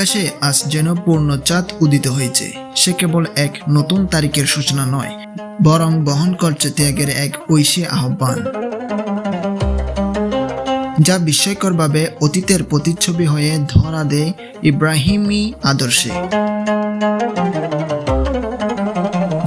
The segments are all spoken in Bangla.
আকাশে আজ যেন পূর্ণ চাঁদ উদিত হয়েছে। সে কেবল এক নতুন তারিখের সূচনা নয়, বরং বহন করছে ত্যাগের এক ঐশী আহ্বান। যা বিস্ময়করভাবে অতীতের প্রতিচ্ছবি হয়ে ধরা দেয় ইব্রাহিমী আদর্শে।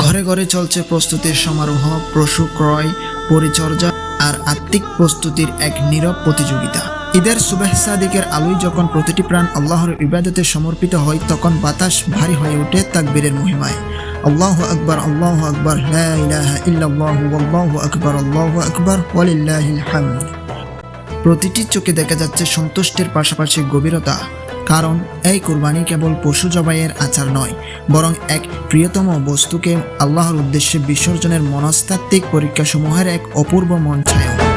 ঘরে ঘরে চলছে প্রস্তুতির সমারোহ, পশু ক্রয়, পরিচর্যা আর আত্মিক প্রস্তুতির এক নীরব প্রতিযোগিতা। ঈদের সুবেহ সাদিকের আলোয় যখন প্রতিটি প্রাণ আল্লাহর ইবাদতে সমর্পিত হয়, তখন বাতাস ভারী হয়ে ওঠে তাকবীরের মহিমায়। আল্লাহ আকবর আল্লাহ আকবর আকবার, আল্লাহু আকবার প্রতিটি চোখে দেখা যাচ্ছে সন্তুষ্টের পাশাপাশি গভীরতা। কারণ এই কোরবানি কেবল পশু জবাইয়ের আচার নয়, বরং এক প্রিয়তম বস্তুকে আল্লাহর উদ্দেশ্যে বিসর্জনের মনস্তাত্ত্বিক পরীক্ষাসমূহের এক অপূর্ব মঞ্চায়ন।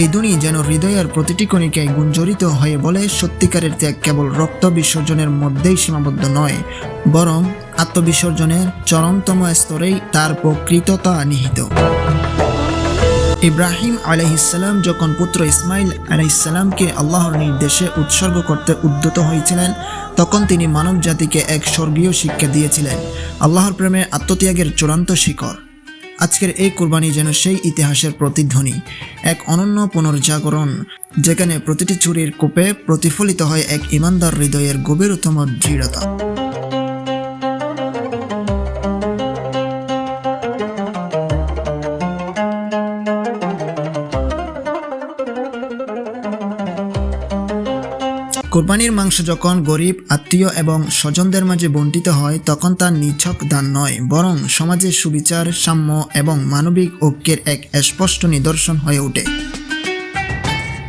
এই দুনি যেন হৃদয়ের প্রতিটি কণিকায় গুঞ্জরিত হয়ে বলে, সত্যিকারের ত্যাগ কেবল রক্ত বিসর্জনের মধ্যেই সীমাবদ্ধ নয়, বরং আত্মবিসর্জনের চরমতম স্তরেই তার প্রকৃততা নিহিত। ইব্রাহিম আলাইহিসাল্লাম যখন পুত্র ইসমাইল আলাইহিসাল্লামকে আল্লাহর নির্দেশে উৎসর্গ করতে উদ্যত হয়েছিলেন, তখন তিনি মানব জাতিকে এক স্বর্গীয় শিক্ষা দিয়েছিলেন। আল্লাহর প্রেমে আত্মত্যাগের চূড়ান্ত শিখর। আজকের এই কোরবানি যেন সেই ইতিহাসের প্রতিধ্বনি, এক অনন্য পুনর্জাগরণ, যেখানে প্রতিটি চুরির কোপে প্রতিফলিত হয় এক ইমানদার হৃদয়ের গভীরতম দৃঢ়তা। কোরবানির মাংস যখন গরিব, আত্মীয় এবং স্বজনদের মাঝে বন্টিত হয়, তখন তা নিছক দান নয়, বরং সমাজের সুবিচার, সাম্য এবং মানবিক ঐক্যের এক স্পষ্ট নিদর্শন হয়ে ওঠে।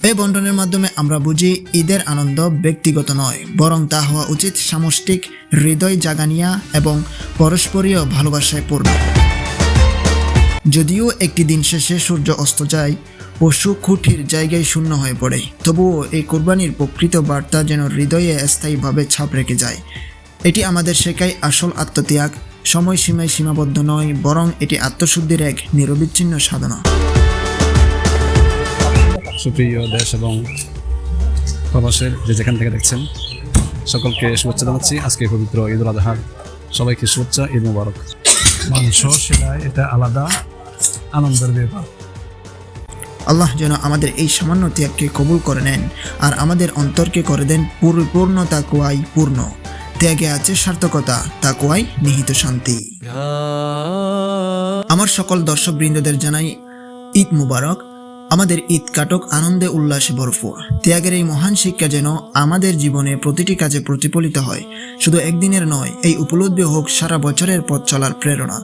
এই বন্টনের মাধ্যমে আমরা বুঝি, ঈদের আনন্দ ব্যক্তিগত নয়, বরং তা হওয়া উচিত সামষ্টিক হৃদয় জাগানিয়া এবং পরস্পরীয় ভালোবাসায় পূর্ণ। যদিও একটি দিন শেষে সূর্য অস্ত যায় পশু খুঁটির জায়গায় শূন্য হয়ে পড়ে। তবুও এই কোরবানির প্রকৃত বার্তা যেন হৃদয়ে স্থায়ীভাবে ছাপ রেখে যায়। এটি আমাদের শেখায় আসল আত্মত্যাগ সময়সীমায় সীমাবদ্ধ নয় বরং এটি আত্মশুদ্ধির এক নিরবিচ্ছিন্ন সাধনা। সুপ্রিয় দেশ এবং প্রবাসের যে যেখান থেকে দেখছেন সকলকে শুভেচ্ছা জানাচ্ছি। আজকে পবিত্র ঈদ উল আজহার। সবাইকে শুভেচ্ছা ঈদ মুবারক। মাংস সেটা এটা আলাদা। আনন্দের ব্যাপার। আল্লাহ যেন আমাদের এই সামান্য ত্যাগকে কবুল করে নেন আর আমাদের অন্তরকে করে দেন পরিপূর্ণ তাকুয়াই পূর্ণ। ত্যাগে আছে সার্থকতা, তাকুয়াই নিহিত শান্তি। আমার সকল দর্শকবৃন্দদের জানাই ঈদ মুবারক। আমাদের ঈদ কাটক, আনন্দে উল্লাসে ভরপুর। ত্যাগের এই মহান শিক্ষা যেন আমাদের জীবনে প্রতিটি কাজে প্রতিফলিত হয়। শুধু একদিনের নয়, এই উপলব্ধি হোক সারা বছরের পথ চলার প্রেরণা।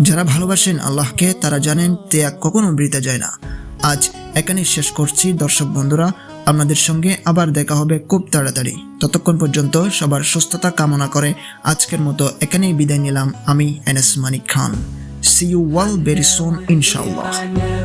যারা ভালোবাসেন আল্লাহকে, তারা জানেন ত্যাগ কখনো বৃতে যায় না। আজ এখানে শেষ করছি। দর্শক বন্ধুরা, আপনাদের সঙ্গে আবার দেখা হবে খুব তাড়াতাড়ি। ততক্ষণ পর্যন্ত সবার সুস্থতা কামনা করে আজকের মতো এখানেই বিদায় নিলাম। আমি NS Manik Khan. See you all very soon ইনশাআল্লাহ